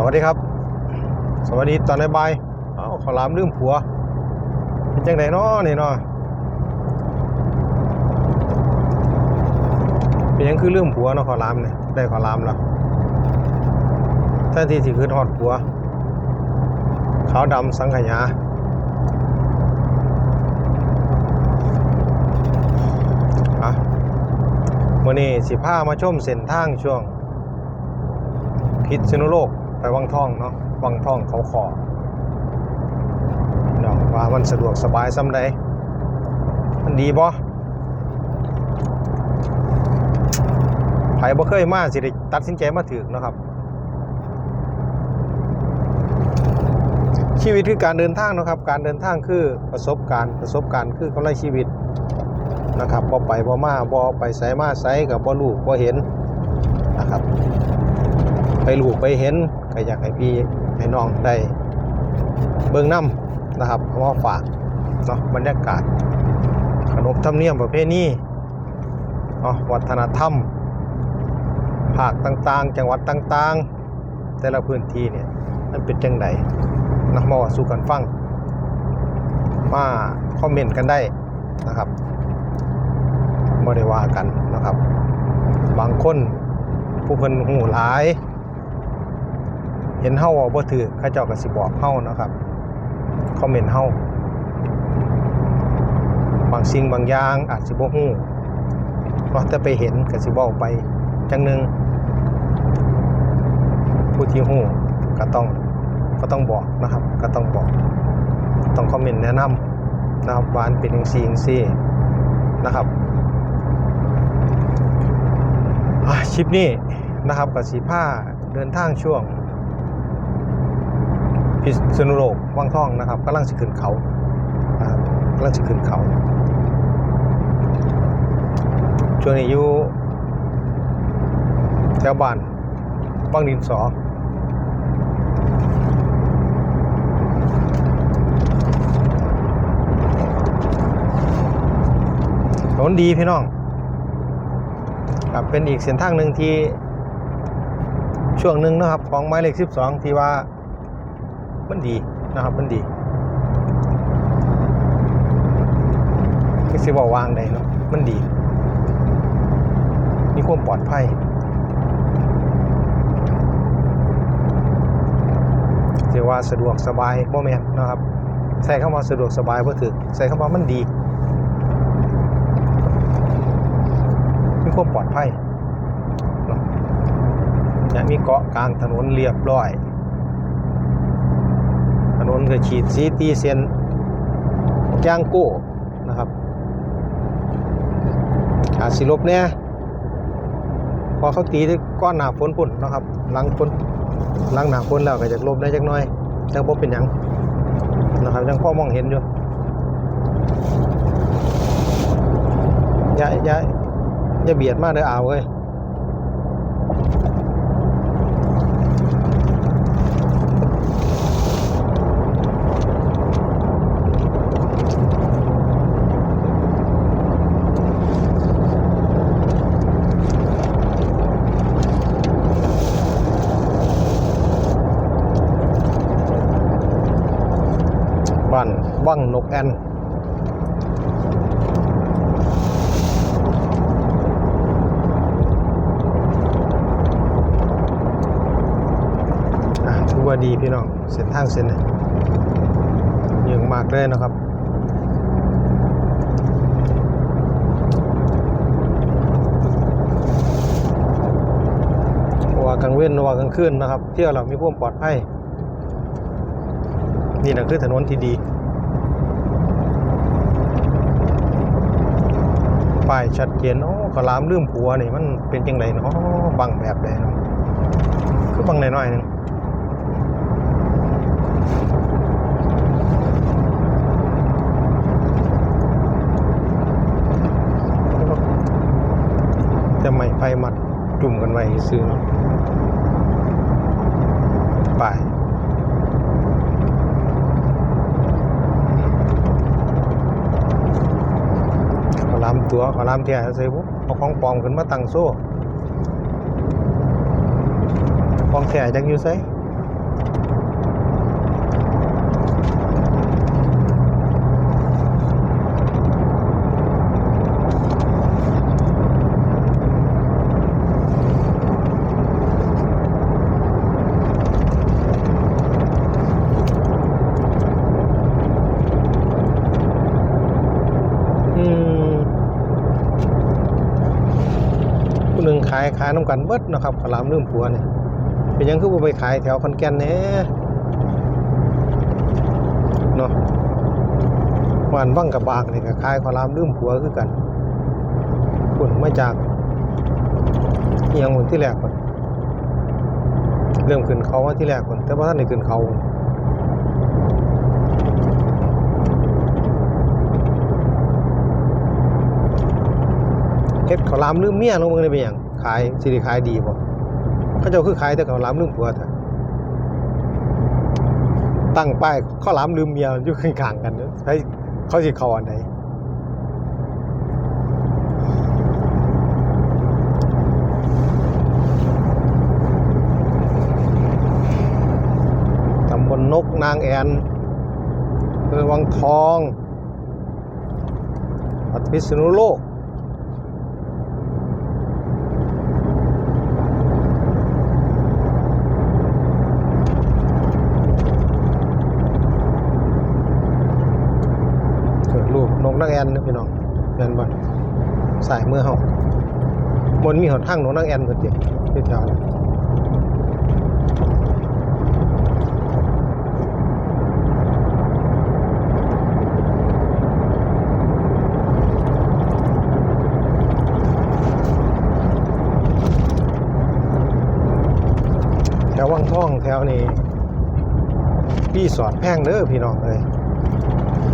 สวัสดีครับ สวัสดีตอนบ่ายเอ้าขอลามลืมผัว เป็นจังไดเนาะนี่เนาะเป็นยังคือลืมผัวเนาะขอลามเนี่ยได้ขอลามแล้วแท้ที่สิคือทอดผัว ขาวดำสังขยาอะวันนี้สิพามาชมเส้นทางช่วงพิษณุโลก ไปวังท่องเนาะวังท่องเขาขอเนาะว่ามันสะดวกสบายซ้ำใดมันดีบ่ไผบ่เคยมาสิได้ตัดสินใจมาถึกเนาะครับ ชีวิตคือการเดินทางเนาะครับ การเดินทางคือประสบการณ์ประสบการณ์คือกำไรชีวิตนะครับบ่ไปบ่มาบ่ไปไสมาไสกับบ่รู้บ่เห็นนะครับ ไปลูกไปเห็น ก็อยากให้พี่ให้น้องได้เบิ่งน้ำนะครับเอามาฝากเนาะบรรยากาศขนบธรรมเนียมประเพณีเนาะวัฒนธรรมภาคต่างๆ จังหวัดต่างๆ แต่ละพื้นที่เนี่ยมันเป็นจังไดนะมาว่าสู่กันฟังมาคอมเมนต์กันได้นะครับบ่ได้ว่ากันนะครับ บางคนผู้เพิ่นหูหลาย เห็นเฮาเว้าบ่ถือเขาเจ้าก็สิบอกเฮานะครับคอมเมนต์เฮาบางสิ่งบางอย่างอาจสิบ่ฮู้เพราะแต่ไปเห็นก็สิเว้าไปจังหนึงผู้ที่ฮู้ก็ต้องก็ต้องบอกนะครับ ก็ต้องบอกต้องคอมเมนต์แนะนำนะครับวานเป็นจังซี่จังซี่นะครับอะคลิปนี้นะครับกับสีผ้าเดินทางช่วง พิษณุโลกวังทองนะครับกำลังสิขึ้นเขานะครับกำลังสิขึ้นเขาช่วงนี้อยู่แถวบ้านวังดินสอถนนดีพี่น้องครับเป็นอีกเส้นทางหนึ่งที่ช่วงหนึ่งนะครับของหมายเลข 12 ที่ว่า มันดีนะครับมันดีคือสิบอกวางได้เนาะมันดี มีความปลอดภัยสิว่าสะดวกสบายบ่แม่นนะครับใส่คำว่าสะดวกสบายบ่ถึกใส่คำว่ามันดีมีความปลอดภัยนาะจะมีเกาะกลางถนนเรียบร้อย ถนนก็ฉีดสีตีเส้นย่างโก้นะครับอาสิลบเนี่ยพอเขาตีด้วยก้อนหนาฝนปุ่นนะครับหลังฝนหลังหนาฝนแล้วก็จะลบได้จักน่อยจังบ่เป็นหยังนะครับยังพอมองเห็นอยู่อย่าอย่าอย่าเบียดมากเลยอ่าวเว้ย บ้าน วังนกแอนถือว่าดีพี่น้อง เส้นทางเส้นนี้เยอะมากเลยนะครับว่ากลางเว้นว่ากลางคืนนะครับ เที่ยวเรามีความปลอดภัยนี่นะคือถนนที่ดี ป้ายชัดเจนโอ้ขาวหลามลืมผัวนี่มันเป็นจังไดเนาะบังแบบใดเนาะคือบังน้อยๆหนึงจะไม่ไฟมัดจุ่มกันไว้ซื้อเนาะป้าย ขอลาม ตัวขอลามเทียใส่บุ๊เอาของปลอมขึ้นมาตั้งโซ่ของแท้จังอยู่ใส ขายน้ำกันเบิดนะครับขาวหลามลืมผัวเนี่ยเป็นยังคือไปขายแถวขอนแกนแหน่เนาะวานบังกับบากนี่ก็ขายขาวหลามลืมผัวคือกันคุนมาจากเอียงคนที่แรกก่อนเริ่มขึ้นเขาว่าที่แรกก่อนแต่ว่าท่านได้ขึ้นเขาเฮ็ดข้าวหลามลืมเมียลงมึงได้เป็นหยัง ขายสิได้ขายดีบ่เขาเจ้าคือขายแต่ข้าวหลามลืมผัวเถอะตั้งป้ายข้าวหลามลืมเมียอยู่ข้างๆกันด้อให้เขาสิเข้าอันใดตำบลนกนางแอนอำเภอวังทองจังหวัดพิษณุโลก เกิดรูปนกนัก แอนนะพี่น้องแมนบ่สายมือเฮาบนมีหนทางหนกนักแอนเพิ่นติที่แถวนี้แถววังท่องแถวนี้พี่สอดแพงเด้อพี่น้องเอ้ย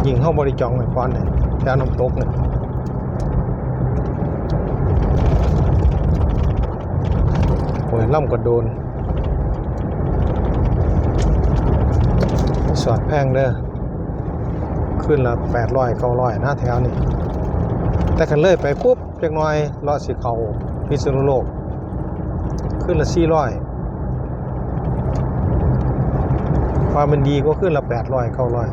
ยิงเข้าบริจองไว้ก่อนเนี่ย แถวน้ำตกเนี่ยโอ้ยล่ำกระโดนสอดแพงเด้อขึ้นละแปดร้อยเก้าร้อยหน้าแถวนี่แต่คันเลยไปปุ๊บเล็กน้อยลาะสิเขาพิษณุโลก ขึ้นละสี่ร้อยความเป็นดีก็ขึ้นละแปดร้อยเก้าร้อย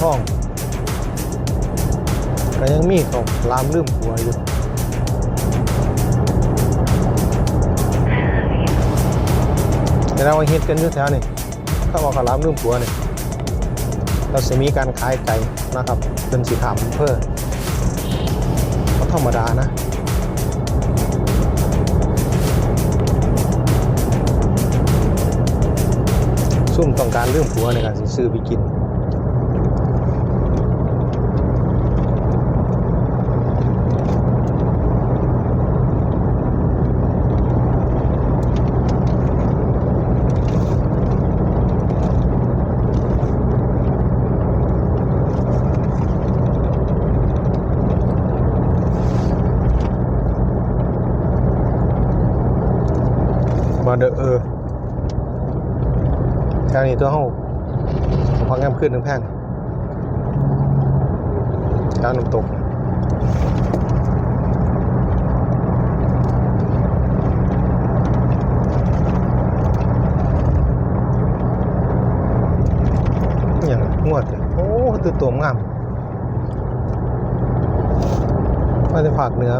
ท่องก็ยังมีข้าลามลืมผัวอยู่แต่เราเฮ็ดกันอยู่แถวนี้ถ้าว่าข้าวลามลืมผัวนี่เราจะมีการขายไก่นะครับเป็นสีขามเพื่อก็ธรรมดานะซุ่มต้องการเรื่องผัวในการซื้อไปกิน ทางนี้ตัวห้องพังงามขึ้นทั้งแพงการน้ำตกอย่างงวด โอ้ตัวตัวงามมาจะภาคเหนือ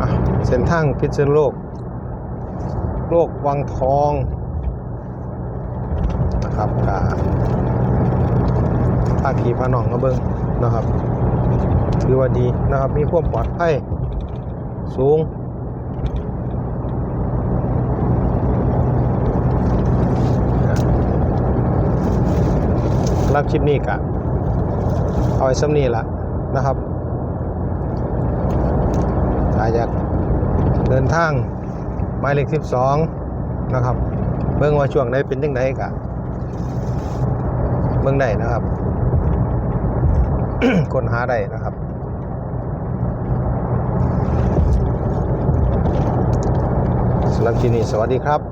อะเส้นทางพิษณุโลก โลกวังทองนะครับกาภาคีพาหนองกระเบิงนะครับ ถือว่าดีนะครับ มีความปลอดภัยสูงรับคลิปนี้กะเอาไว้ซ้ำนี้ละนะครับ ถ้าอยากเดิ นทางหมายเลข12 นะครับ เบิ่งว่าช่วงไหนเป็นยังไงกะเบิ่งได้นะครับค้นหาได้นะครับสำหรับที่นี่สวัสดีครับ